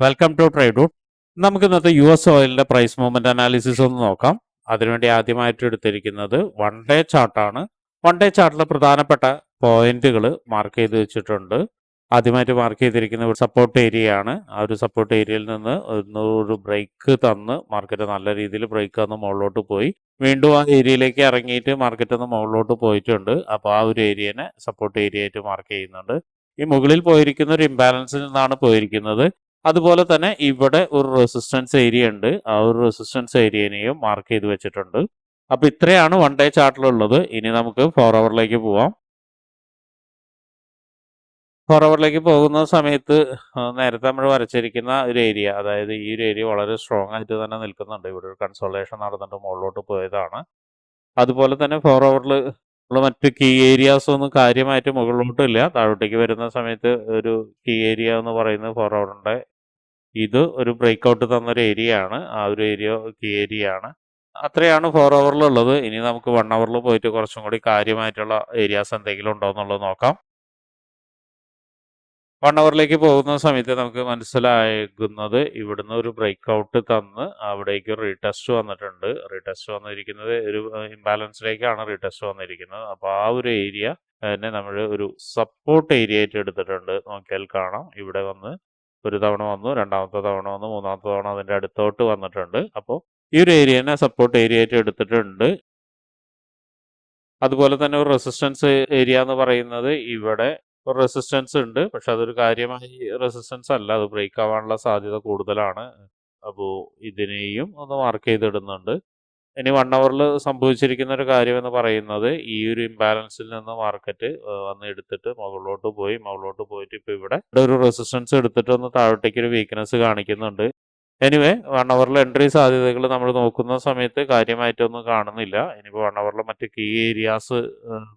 Welcome to trade route നമുക്ക് ഇന്നത്തെ U S ഓയിലിന്റെ പ്രൈസ് മൂവ്മെന്റ് അനാലിസിസ് ഒന്ന് നോക്കാം. അതിനുവേണ്ടി ആദ്യമായിട്ട് എടുത്തിരിക്കുന്നത് വൺ ഡേ ചാർട്ടാണ് വൺ ഡേ ചാർട്ടിലെ പ്രധാനപ്പെട്ട പോയിന്റുകൾ മാർക്ക് ചെയ്ത് വെച്ചിട്ടുണ്ട്. ആദ്യമായിട്ട് മാർക്ക് ചെയ്തിരിക്കുന്ന ഒരു സപ്പോർട്ട് ഏരിയ ആണ്. ആ ഒരു സപ്പോർട്ട് ഏരിയയിൽ നിന്ന് ഒരു ബ്രേക്ക് തന്ന് മാർക്കറ്റ് നല്ല രീതിയിൽ ബ്രേക്ക് തന്ന് മുകളിലോട്ട് പോയി. വീണ്ടും ആ ഏരിയയിലേക്ക് ഇറങ്ങിയിട്ട് മാർക്കറ്റ് ഒന്ന് മുകളിലോട്ട് പോയിട്ടുണ്ട്. അപ്പോൾ ആ ഒരു ഏരിയനെ സപ്പോർട്ട് ഏരിയ ആയിട്ട് മാർക്ക് ചെയ്യുന്നുണ്ട്. ഈ മുകളിൽ പോയിരിക്കുന്ന ഒരു ഇംബാലൻസിൽ നിന്നാണ് പോയിരിക്കുന്നത്. അതുപോലെ തന്നെ ഇവിടെ ഒരു റെസിസ്റ്റൻസ് ഏരിയ ഉണ്ട്. ആ ഒരു റെസിസ്റ്റൻസ് ഏരിയനെയും മാർക്ക് ചെയ്ത് വെച്ചിട്ടുണ്ട്. അപ്പൊ ഇത്രയാണ് വൺ ഡേ ചാർട്ടിലുള്ളത് ഇനി നമുക്ക് ഫോർ അവറിലേക്ക് പോവാം. ഫോർ അവറിലേക്ക് പോകുന്ന സമയത്ത് നേരത്തെ നമ്മൾ വരച്ചിരിക്കുന്ന ഒരു ഏരിയ അതായത് ഈ ഒരു ഏരിയ വളരെ സ്ട്രോങ് ആയിട്ട് തന്നെ നിൽക്കുന്നുണ്ട്. ഇവിടെ ഒരു കൺസോളേഷൻ നടന്നിട്ട് മുകളിലോട്ട് പോയതാണ്. അതുപോലെ തന്നെ ഫോർ അവറിൽ ഉള്ള മറ്റ് കീ ഏരിയാസ് ഒന്നും കാര്യമായിട്ട് മുകളിലോട്ടില്ല. താഴോട്ടേക്ക് വരുന്ന സമയത്ത് ഒരു കീ ഏരിയ എന്ന് പറയുന്നത് ഫോർ അവറിന്റെ ഇത് ഒരു ബ്രേക്ക് ഔട്ട് തന്നൊരു ഏരിയ ആണ്. ആ ഒരു ഏരിയ ഏരിയ ആണ്. അത്രയാണ് ഫോർ അവറിലുള്ളത് ഇനി നമുക്ക് വൺ അവറിൽ പോയിട്ട് കുറച്ചും കൂടി കാര്യമായിട്ടുള്ള ഏരിയാസ് എന്തെങ്കിലും ഉണ്ടോ എന്നുള്ളത് നോക്കാം. വൺ അവറിലേക്ക് പോകുന്ന സമയത്ത് നമുക്ക് മനസ്സിലാകുന്നത് ഇവിടുന്ന് ഒരു ബ്രേക്ക് ഔട്ട് തന്ന് അവിടേക്ക് റീടെസ്റ്റ് വന്നിട്ടുണ്ട്. റീടെസ്റ്റ് വന്നിരിക്കുന്നത് ഒരു ഇംബാലൻസിലേക്കാണ് റീടെസ്റ്റ് വന്നിരിക്കുന്നത്. അപ്പോൾ ആ ഒരു ഏരിയ തന്നെ നമ്മൾ ഒരു സപ്പോർട്ട് ഏരിയ ആയിട്ട് എടുത്തിട്ടുണ്ട്. നോക്കിയാൽ കാണാം. ഇവിടെ വന്ന് ഒരു തവണ വന്നു രണ്ടാമത്തെ തവണ വന്നു മൂന്നാമത്തെ തവണ അതിന്റെ അടുത്തോട്ട് വന്നിട്ടുണ്ട്. അപ്പോൾ ഈ ഒരു ഏരിയനെ സപ്പോർട്ട് ഏരിയ ആയിട്ട് എടുത്തിട്ടുണ്ട്. അതുപോലെ തന്നെ ഒരു റെസിസ്റ്റൻസ് ഏരിയ എന്ന് പറയുന്നത് ഇവിടെ ഒരു റെസിസ്റ്റൻസ് ഉണ്ട്. പക്ഷെ അതൊരു കാര്യമായി റെസിസ്റ്റൻസ് അല്ല അത് ബ്രേക്ക് ആവാനുള്ള സാധ്യത കൂടുതലാണ്. അപ്പോൾ ഇതിനെയും ഒന്ന് മാർക്ക് ചെയ്തിടുന്നുണ്ട്. ഇനി വൺ അവറിൽ സംഭവിച്ചിരിക്കുന്ന ഒരു കാര്യം എന്ന് പറയുന്നത് ഈ ഒരു ഇംബാലൻസിൽ നിന്ന് മാർക്കറ്റ് വന്ന് എടുത്തിട്ട് മുകളിലോട്ട് പോയി. മുകളിലോട്ട് പോയിട്ട് ഇപ്പോൾ ഇവിടെ ഇവിടെ ഒരു റെസിസ്റ്റൻസ് എടുത്തിട്ട് ഒന്ന് താഴോട്ടേക്ക് ഒരു വീക്ക്നെസ് കാണിക്കുന്നുണ്ട്. എനിവേ വൺ അവറിൽ എൻട്രി സാധ്യതകൾ നമ്മൾ നോക്കുന്ന സമയത്ത് കാര്യമായിട്ടൊന്നും കാണുന്നില്ല. ഇനിയിപ്പോൾ വൺ അവറിലെ മറ്റ് കീ ഏരിയാസ്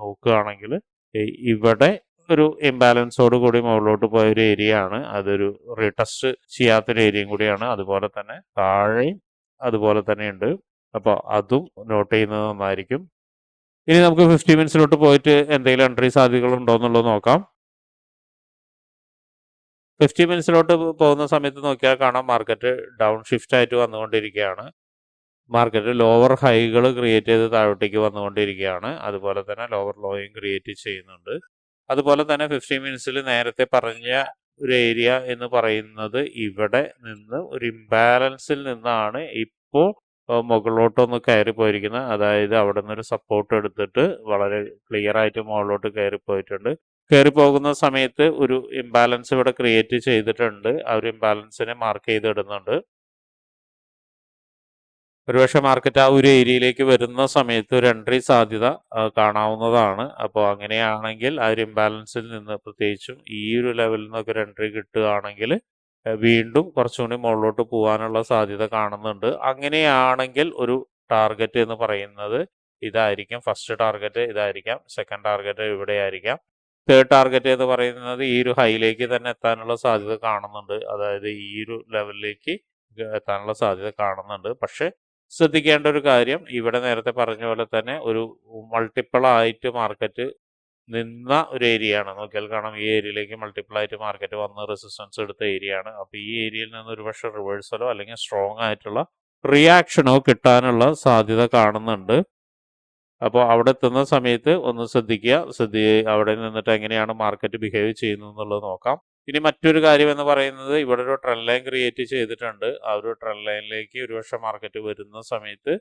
നോക്കുകയാണെങ്കിൽ ഇവിടെ ഒരു ഇംബാലൻസോട് കൂടി മുകളിലോട്ട് പോയ ഒരു ഏരിയ ആണ്. അതൊരു റീടെസ്റ്റ് ചെയ്യാത്തൊരു ഏരിയയും കൂടിയാണ്. അതുപോലെ തന്നെ താഴെയും അതുപോലെ തന്നെ ഉണ്ട് അപ്പോൾ അതും നോട്ട് ചെയ്യുന്നത് നന്നായിരിക്കും. ഇനി നമുക്ക് ഫിഫ്റ്റി മിനിറ്റ്സിലോട്ട് പോയിട്ട് എന്തെങ്കിലും എൻട്രി സാധ്യതകൾ ഉണ്ടോ എന്നുള്ളത് നോക്കാം. ഫിഫ്റ്റി മിനിറ്റ്സിലോട്ട് പോകുന്ന സമയത്ത് നോക്കിയാൽ കാണാം മാർക്കറ്റ് ഡൗൺ ഷിഫ്റ്റ് ആയിട്ട് വന്നുകൊണ്ടിരിക്കുകയാണ്. മാർക്കറ്റ് ലോവർ ഹൈകൾ ക്രിയേറ്റ് ചെയ്ത് താഴോട്ടേക്ക് വന്നുകൊണ്ടിരിക്കുകയാണ്. അതുപോലെ തന്നെ ലോവർ ലോയും ക്രിയേറ്റ് ചെയ്യുന്നുണ്ട്. അതുപോലെ തന്നെ ഫിഫ്റ്റി മിനിറ്റ്സിൽ നേരത്തെ പറഞ്ഞ ഒരു ഏരിയ എന്ന് പറയുന്നത് ഇവിടെ നിന്ന് ഒരു ഇംബാലൻസിൽ നിന്നാണ് ഇപ്പോൾ മുകളിലോട്ടൊന്ന് കയറി പോയിരിക്കുന്നത് അതായത് അവിടെ നിന്ന് ഒരു സപ്പോർട്ട് എടുത്തിട്ട് വളരെ ക്ലിയർ ആയിട്ട് മുകളിലോട്ട് കയറി പോയിട്ടുണ്ട് കയറി പോകുന്ന സമയത്ത് ഒരു ഇംബാലൻസ് ഇവിടെ ക്രിയേറ്റ് ചെയ്തിട്ടുണ്ട്. ആ ഒരു ഇംബാലൻസിനെ മാർക്ക് ചെയ്തിടുന്നുണ്ട്. ഒരുപക്ഷെ മാർക്കറ്റ് ആ ഒരു ഏരിയയിലേക്ക് വരുന്ന സമയത്ത് ഒരു എൻട്രി സാധ്യത കാണാവുന്നതാണ്. അപ്പോൾ അങ്ങനെയാണെങ്കിൽ ആ ഒരു ഇംബാലൻസിൽ നിന്ന് പ്രത്യേകിച്ചും ഈ ഒരു ലെവലിൽ നിന്നൊക്കെ ഒരു എൻട്രി കിട്ടുകയാണെങ്കിൽ വീണ്ടും കുറച്ചുകൂടി മുകളിലോട്ട് പോകാനുള്ള സാധ്യത കാണുന്നുണ്ട്. അങ്ങനെയാണെങ്കിൽ ഒരു ടാർഗറ്റ് എന്ന് പറയുന്നത് ഇതായിരിക്കും. ഫസ്റ്റ് ടാർഗറ്റ് ഇതായിരിക്കാം. സെക്കൻഡ് ടാർഗറ്റ് ഇവിടെ ആയിരിക്കാം തേർഡ് ടാർഗറ്റ് എന്ന് പറയുന്നത് ഈ ഒരു ഹൈയിലേക്ക് തന്നെ എത്താനുള്ള സാധ്യത കാണുന്നുണ്ട്. അതായത് ഈ ഒരു ലെവലിലേക്ക് എത്താനുള്ള സാധ്യത കാണുന്നുണ്ട്. പക്ഷേ ശ്രദ്ധിക്കേണ്ട ഒരു കാര്യം ഇവിടെ നേരത്തെ പറഞ്ഞ പോലെ തന്നെ ഒരു മൾട്ടിപ്പിൾ ആയിട്ട് മാർക്കറ്റ് നിന്ന ഒരു ഏരിയ ആണ്. നോക്കിയാൽ കാണാം ഈ ഏരിയയിലേക്ക് മൾട്ടിപ്പിൾ ആയിട്ട് മാർക്കറ്റ് വന്ന് റെസിസ്റ്റൻസ് എടുത്ത ഏരിയ ആണ്. അപ്പോൾ ഈ ഏരിയയിൽ നിന്ന് ഒരു പക്ഷേ റിവേഴ്സലോ അല്ലെങ്കിൽ സ്ട്രോങ് ആയിട്ടുള്ള റിയാക്ഷനോ കിട്ടാനുള്ള സാധ്യത കാണുന്നുണ്ട്. അപ്പോൾ അവിടെ എത്തുന്ന സമയത്ത് ഒന്ന് ശ്രദ്ധിക്കുക. ശ്രദ്ധി അവിടെ നിന്നിട്ട് എങ്ങനെയാണ് മാർക്കറ്റ് ബിഹേവ് ചെയ്യുന്നത് എന്നുള്ളത് നോക്കാം. ഇനി മറ്റൊരു കാര്യം എന്ന് പറയുന്നത് ഇവിടെ ഒരു ട്രെൻഡ് ലൈൻ ക്രിയേറ്റ് ചെയ്തിട്ടുണ്ട്. ആ ഒരു ട്രെൻഡ് ലൈനിലേക്ക് ഒരുപക്ഷെ മാർക്കറ്റ് വരുന്ന സമയത്ത്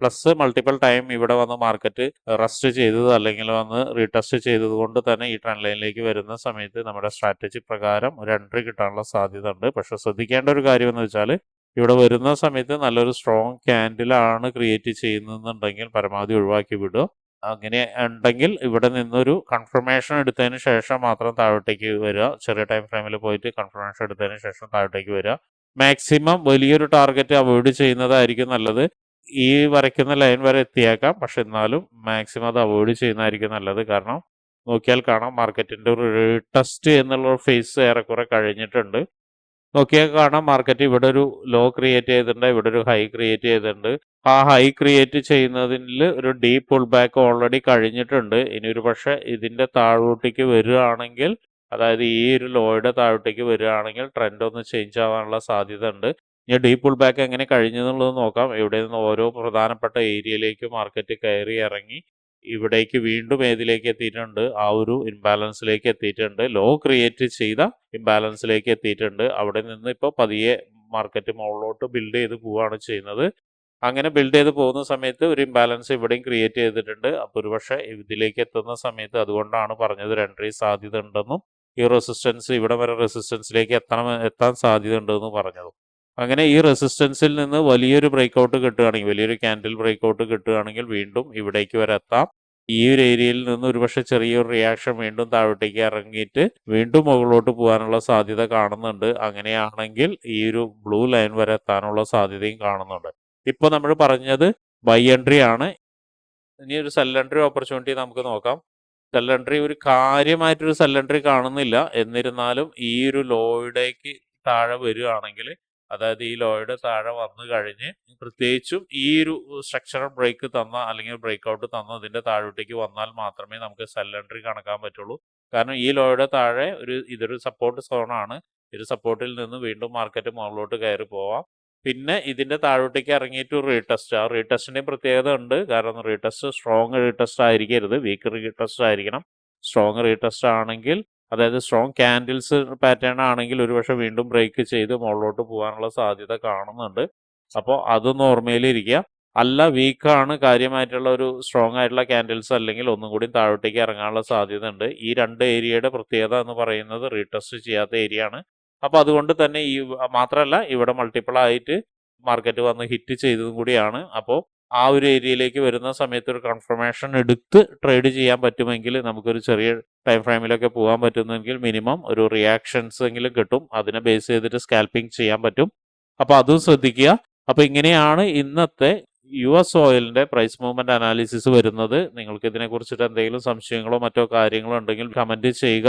പ്ലസ് മൾട്ടിപ്പിൾ ടൈം ഇവിടെ വന്ന് മാർക്കറ്റ് റെസ്റ്റ് ചെയ്തത് അല്ലെങ്കിൽ വന്ന് റീടെസ്റ്റ് ചെയ്തത് കൊണ്ട് തന്നെ ഈ ട്രെൻഡ് ലൈനിലേക്ക് വരുന്ന സമയത്ത് നമ്മുടെ സ്ട്രാറ്റജി പ്രകാരം ഒരു എൻട്രി കിട്ടാനുള്ള സാധ്യത ഉണ്ട്. പക്ഷെ ശ്രദ്ധിക്കേണ്ട ഒരു കാര്യം എന്ന് വെച്ചാൽ ഇവിടെ വരുന്ന സമയത്ത് നല്ലൊരു സ്ട്രോങ് ക്യാൻഡിലാണ് ക്രിയേറ്റ് ചെയ്യുന്നതെന്നുണ്ടെങ്കിൽ പരമാവധി ഒഴിവാക്കി വിടുക. അങ്ങനെ ഉണ്ടെങ്കിൽ ഇവിടെ നിന്നൊരു കൺഫർമേഷൻ എടുത്തതിന് ശേഷം മാത്രം താഴോട്ടേക്ക് വരിക. ചെറിയ ടൈം ഫ്രെയിമിൽ പോയിട്ട് കൺഫർമേഷൻ എടുത്തതിന് ശേഷം താഴോട്ടേക്ക് വരിക. മാക്സിമം വലിയൊരു ടാർഗറ്റ് അവോയ്ഡ് ചെയ്യുന്നതായിരിക്കും നല്ലത്. ഈ വരയ്ക്കുന്ന ലൈൻ വരെ എത്തിയേക്കാം. പക്ഷെ എന്നാലും മാക്സിമം അത് അവോയ്ഡ് ചെയ്യുന്നതായിരിക്കും നല്ലത്. കാരണം നോക്കിയാൽ കാണാം മാർക്കറ്റിന്റെ ഒരു ടെസ്റ്റ് എന്നുള്ള ഫേസ് ഏറെക്കുറെ കഴിഞ്ഞിട്ടുണ്ട്. നോക്കിയാൽ കാണാം മാർക്കറ്റ് ഇവിടെ ഒരു ലോ ക്രിയേറ്റ് ചെയ്തിട്ടുണ്ട് ഇവിടെ ഒരു ഹൈ ക്രിയേറ്റ് ചെയ്തിട്ടുണ്ട്. ആ ഹൈ ക്രിയേറ്റ് ചെയ്യുന്നതിൽ ഒരു ഡീപ്പ് പുൾ ബാക്ക് ഓൾറെഡി കഴിഞ്ഞിട്ടുണ്ട്. ഇനി ഒരു പക്ഷെ ഇതിന്റെ താഴോട്ടേക്ക് വരികയാണെങ്കിൽ അതായത് ഈ ഒരു ലോയുടെ താഴോട്ടേക്ക് വരികയാണെങ്കിൽ ട്രെൻഡ് ഒന്ന് ചേഞ്ച് ആവാനുള്ള സാധ്യത ഉണ്ട് ഇനി ഡീപ്പ് പുൾ ബാക്ക് എങ്ങനെ കഴിഞ്ഞെന്നുള്ളത് നോക്കാം. ഇവിടെ നിന്ന് ഓരോ പ്രധാനപ്പെട്ട ഏരിയയിലേക്ക് മാർക്കറ്റ് കയറി ഇറങ്ങി ഇവിടേക്ക് വീണ്ടും ഏതിലേക്ക് എത്തിയിട്ടുണ്ട്? ആ ഒരു ഇംബാലൻസിലേക്ക് എത്തിയിട്ടുണ്ട്. ലോ ക്രിയേറ്റ് ചെയ്ത ഇംബാലൻസിലേക്ക് എത്തിയിട്ടുണ്ട്. അവിടെ നിന്ന് ഇപ്പോൾ പതിയെ മാർക്കറ്റ് മുകളിലോട്ട് ബിൽഡ് ചെയ്ത് പോവുകയാണ് ചെയ്യുന്നത്. അങ്ങനെ ബിൽഡ് ചെയ്ത് പോകുന്ന സമയത്ത് ഒരു ഇംബാലൻസ് ഇവിടെയും ക്രിയേറ്റ് ചെയ്തിട്ടുണ്ട്. അപ്പോൾ ഒരുപക്ഷെ ഇതിലേക്ക് എത്തുന്ന സമയത്ത് അതുകൊണ്ടാണ് പറഞ്ഞത് ഒരു എൻട്രി സാധ്യത ഉണ്ടെന്നും ഈ റെസിസ്റ്റൻസ് ഇവിടെ വരെ റെസിസ്റ്റൻസിലേക്ക് എത്തണം എത്താൻ സാധ്യത ഉണ്ടെന്ന് പറഞ്ഞത്. അങ്ങനെ ഈ റെസിസ്റ്റൻസിൽ നിന്ന് വലിയൊരു ബ്രേക്ക്ഔട്ട് കിട്ടുകയാണെങ്കിൽ വലിയൊരു ക്യാൻഡിൽ ബ്രേക്ക്ഔട്ട് കിട്ടുകയാണെങ്കിൽ വീണ്ടും ഇവിടേക്ക് വരെ എത്താം. ഈ ഒരു ഏരിയയിൽ നിന്ന് ഒരുപക്ഷെ ചെറിയൊരു റിയാക്ഷൻ വീണ്ടും താഴോട്ടേക്ക് ഇറങ്ങിയിട്ട് വീണ്ടും മുകളിലോട്ട് പോകാനുള്ള സാധ്യത കാണുന്നുണ്ട്. അങ്ങനെയാണെങ്കിൽ ഈ ഒരു ബ്ലൂ ലൈൻ വരെ എത്താനുള്ള സാധ്യതയും കാണുന്നുണ്ട്. ഇപ്പോൾ നമ്മൾ പറഞ്ഞത് ബൈ എൻട്രി ആണ്. ഇനി ഒരു സെല്ലൻട്രി ഓപ്പർച്യൂണിറ്റി നമുക്ക് നോക്കാം. സെല്ലൻട്രി ഒരു കാര്യമായിട്ടൊരു സെല്ലൻട്രി കാണുന്നില്ല. എന്നിരുന്നാലും ഈ ഒരു ലോയുടേക്ക് താഴെ വരികയാണെങ്കിൽ അതായത് ഈ ലോയുടെ താഴെ വന്നു കഴിഞ്ഞ് പ്രത്യേകിച്ചും ഈ ഒരു സ്ട്രക്ചറൽ ബ്രേക്ക് തന്ന അല്ലെങ്കിൽ ബ്രേക്ക് ഔട്ട് തന്ന ഇതിന്റെ താഴോട്ടേക്ക് വന്നാൽ മാത്രമേ നമുക്ക് എൻട്രി കണക്കാൻ പറ്റുള്ളൂ. കാരണം ഈ ലോയുടെ താഴെ ഒരു ഇതൊരു സപ്പോർട്ട് സോണാണ് ഇത് സപ്പോർട്ടിൽ നിന്ന് വീണ്ടും മാർക്കറ്റ് മുകളിലോട്ട് കയറി പോവാം. പിന്നെ ഇതിന്റെ താഴോട്ടേക്ക് ഇറങ്ങിയിട്ട് ഒരു റീടെസ്റ്റ്. ആ റീടെസ്റ്റിന്റെയും പ്രത്യേകത ഉണ്ട്. കാരണം റീടെസ്റ്റ് സ്ട്രോങ് റീടെസ്റ്റ് ആയിരിക്കരുത്. വീക്ക് റീടെസ്റ്റ് ആയിരിക്കണം. സ്ട്രോങ് റീടെസ്റ്റ് ആണെങ്കിൽ അതായത് സ്ട്രോങ് ക്യാൻഡിൽസ് പാറ്റേൺ ആണെങ്കിൽ ഒരുപക്ഷെ വീണ്ടും ബ്രേക്ക് ചെയ്ത് മുകളിലോട്ട് പോകാനുള്ള സാധ്യത കാണുന്നുണ്ട്. അപ്പോൾ അതൊന്ന് ഓർമ്മയിലിരിക്കുക അല്ല വീക്കാണ് കാര്യമായിട്ടുള്ള ഒരു സ്ട്രോങ് ആയിട്ടുള്ള ക്യാൻഡിൽസ് അല്ലെങ്കിൽ ഒന്നും കൂടി താഴോട്ടേക്ക് ഇറങ്ങാനുള്ള സാധ്യത ഉണ്ട് ഈ രണ്ട് ഏരിയയുടെ പ്രത്യേകത എന്ന് പറയുന്നത് റീടെസ്റ്റ് ചെയ്യാത്ത ഏരിയ ആണ്. അപ്പോൾ അതുകൊണ്ട് തന്നെ ഈ മാത്രമല്ല ഇവിടെ മൾട്ടിപ്പിൾ ആയിട്ട് മാർക്കറ്റ് വന്ന് ഹിറ്റ് ചെയ്തതും കൂടിയാണ്. അപ്പോൾ ആ ഒരു ഏരിയയിലേക്ക് വരുന്ന സമയത്ത് ഒരു കൺഫർമേഷൻ എടുത്ത് ട്രേഡ് ചെയ്യാൻ പറ്റുമെങ്കിൽ നമുക്കൊരു ചെറിയ ടൈം ഫ്രെയിമിലൊക്കെ പോകാൻ പറ്റുന്നെങ്കിൽ മിനിമം ഒരു റിയാക്ഷൻസ് എങ്കിലും കിട്ടും. അതിനെ ബേസ് ചെയ്തിട്ട് സ്കാൽപ്പിംഗ് ചെയ്യാൻ പറ്റും. അപ്പോൾ അതും ശ്രദ്ധിക്കുക. അപ്പോൾ ഇങ്ങനെയാണ് ഇന്നത്തെ യു എസ് ഓയിലിന്റെ പ്രൈസ് മൂവ്മെന്റ് അനാലിസിസ് വരുന്നത്. നിങ്ങൾക്ക് ഇതിനെ കുറിച്ചിട്ട് എന്തെങ്കിലും സംശയങ്ങളോ മറ്റോ കാര്യങ്ങളോ ഉണ്ടെങ്കിൽ കമന്റ് ചെയ്യുക.